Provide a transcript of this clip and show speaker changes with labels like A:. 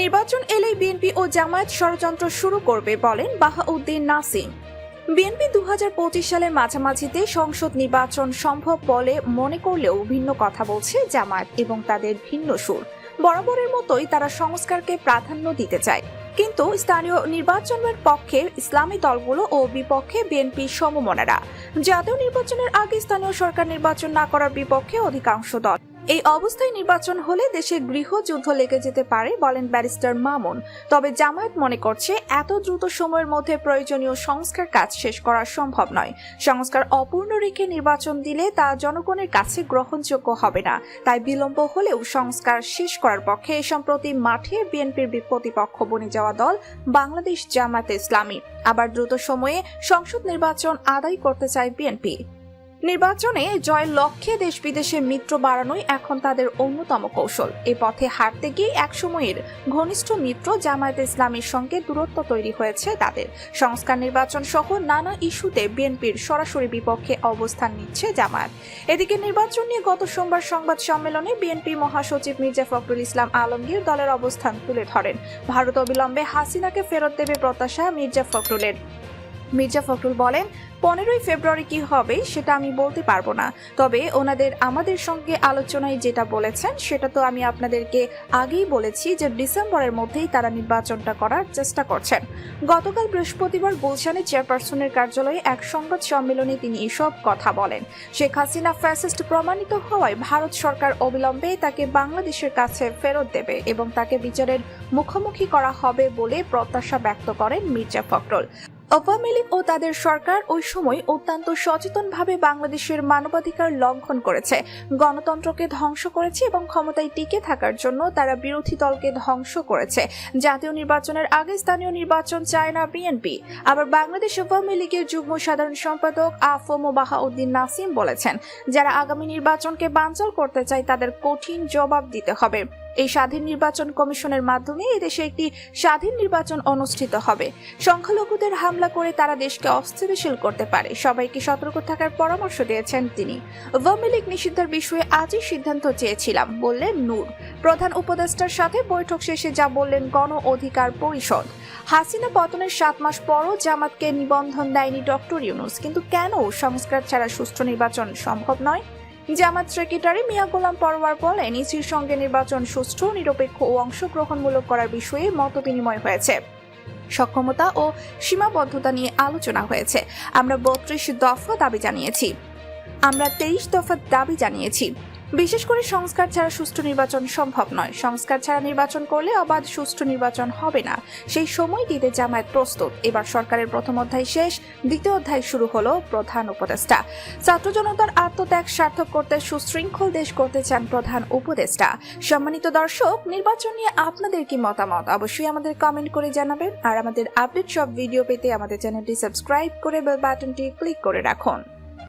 A: নির্বাচন এলেই বিএনপি ও জামায়াত ষড়যন্ত্র শুরু করবে বলেন বাহাউদ্দিন নাসিম বিএনপি দু হাজার সালের মাঝামাঝিতে সংসদ নির্বাচন সম্ভব বলে মনে করলেও ভিন্ন কথা বলছে জামায়াত এবং তাদের ভিন্ন সুর বরাবরের মতোই তারা সংস্কারকে প্রাধান্য দিতে চায় কিন্তু স্থানীয় নির্বাচনের পক্ষে ইসলামী দলগুলো ও বিপক্ষে বিএনপি সমমনারা জাতীয় নির্বাচনের আগে স্থানীয় সরকার নির্বাচন না করার বিপক্ষে অধিকাংশ দল এই অবস্থায় নির্বাচন হলে দেশে গৃহযুদ্ধ লেগে যেতে পারে বলেন ব্যারিস্টার মামুন তবে জামায়াত মনে করছে এত দ্রুত সময়ের মধ্যে প্রয়োজনীয় সংস্কার কাজ শেষ করা সম্ভব নয় সংস্কার অপূর্ণ রেখে নির্বাচন দিলে তা জনগণের কাছে গ্রহণযোগ্য হবে না তাই বিলম্ব হলেও সংস্কার শেষ করার পক্ষে সম্প্রতি মাঠে বিএনপির প্রতিপক্ষ বনে যাওয়া দল বাংলাদেশ জামায়াতে ইসলামী আবার দ্রুত সময়ে সংসদ নির্বাচন আদায় করতে চায় বিএনপি নির্বাচনে জয়ের লক্ষ্যে দেশ বিদেশে মিত্র বাড়ানোই এখন তাদের অন্যতম কৌশল এ পথে হাঁটতে গিয়ে সময়ের ঘনিষ্ঠ মিত্র জামায়াত ইসলামের সঙ্গে দূরত্ব তৈরি হয়েছে তাদের সংস্কার নির্বাচন সহ নানা ইস্যুতে বিএনপির সরাসরি বিপক্ষে অবস্থান নিচ্ছে জামায়াত এদিকে নির্বাচন নিয়ে গত সোমবার সংবাদ সম্মেলনে বিএনপি মহাসচিব মির্জা ফখরুল ইসলাম আলমগীর দলের অবস্থান তুলে ধরেন ভারত অবিলম্বে হাসিনাকে ফেরত দেবে প্রত্যাশা মির্জা ফখরুলের মির্জা ফখরুল বলেন পনেরোই ফেব্রুয়ারি কি হবে সেটা আমি বলতে পারবো না তবে ওনাদের আমাদের সঙ্গে আলোচনায় যেটা বলেছেন সেটা তো আমি আপনাদেরকে আগেই বলেছি যে ডিসেম্বরের মধ্যেই তারা নির্বাচনটা করার চেষ্টা করছেন গতকাল বৃহস্পতিবার গুলশানে চেয়ারপারসনের কার্যালয়ে এক সংবাদ সম্মেলনে তিনি এসব কথা বলেন শেখ হাসিনা ফ্যাসিস্ট প্রমাণিত হওয়ায় ভারত সরকার অবিলম্বে তাকে বাংলাদেশের কাছে ফেরত দেবে এবং তাকে বিচারের মুখোমুখি করা হবে বলে প্রত্যাশা ব্যক্ত করেন মির্জা ফখরুল আওয়ামী লীগ ও তাদের সরকার ওই সময় অত্যন্ত সচেতনভাবে বাংলাদেশের মানবাধিকার লঙ্ঘন করেছে গণতন্ত্রকে ধ্বংস করেছে এবং ক্ষমতায় টিকে থাকার জন্য তারা বিরোধী দলকে ধ্বংস করেছে জাতীয় নির্বাচনের আগে স্থানীয় নির্বাচন চায় না বিএনপি আবার বাংলাদেশ আওয়ামী লীগের যুগ্ম সাধারণ সম্পাদক আফম বাহাউদ্দিন নাসিম বলেছেন যারা আগামী নির্বাচনকে বাঞ্চল করতে চায় তাদের কঠিন জবাব দিতে হবে এই স্বাধীন নির্বাচন কমিশনের মাধ্যমে এদেশে একটি স্বাধীন নির্বাচন অনুষ্ঠিত হবে সংখ্যালঘুদের হামলা করে তারা দেশকে অস্থিতিশীল করতে পারে সবাইকে সতর্ক থাকার পরামর্শ দিয়েছেন তিনি আওয়ামী লীগ নিষিদ্ধের বিষয়ে আজই সিদ্ধান্ত চেয়েছিলাম বললেন নূর প্রধান উপদেষ্টার সাথে বৈঠক শেষে যা বললেন গণ অধিকার পরিষদ হাসিনা পতনের সাত মাস পরও জামাতকে নিবন্ধন দেয়নি ডক্টর ইউনুস কিন্তু কেন সংস্কার ছাড়া সুষ্ঠু নির্বাচন সম্ভব নয় জামাত সেক্রেটারি মিয়া গোলাম পরোয়ার বলেন ইসির সঙ্গে নির্বাচন সুষ্ঠু নিরপেক্ষ ও অংশগ্রহণমূলক করার বিষয়ে মত বিনিময় হয়েছে সক্ষমতা ও সীমাবদ্ধতা নিয়ে আলোচনা হয়েছে আমরা বত্রিশ দফা দাবি জানিয়েছি আমরা তেইশ দফা দাবি জানিয়েছি বিশেষ করে সংস্কার ছাড়া সুষ্ঠু নির্বাচন সম্ভব নয় সংস্কার ছাড়া নির্বাচন করলে অবাধ সুষ্ঠু নির্বাচন হবে না সেই সময় দিতে জামায়াত প্রস্তুত এবার সরকারের প্রথম অধ্যায় শেষ দ্বিতীয় অধ্যায় শুরু হলো প্রধান উপদেষ্টা ছাত্র জনতার আত্মত্যাগ সার্থক করতে সুশৃঙ্খল দেশ করতে চান প্রধান উপদেষ্টা সম্মানিত দর্শক নির্বাচন নিয়ে আপনাদের কি মতামত অবশ্যই আমাদের কমেন্ট করে জানাবেন আর আমাদের আপডেট সব ভিডিও পেতে আমাদের চ্যানেলটি সাবস্ক্রাইব করে বেল বাটনটি ক্লিক করে রাখুন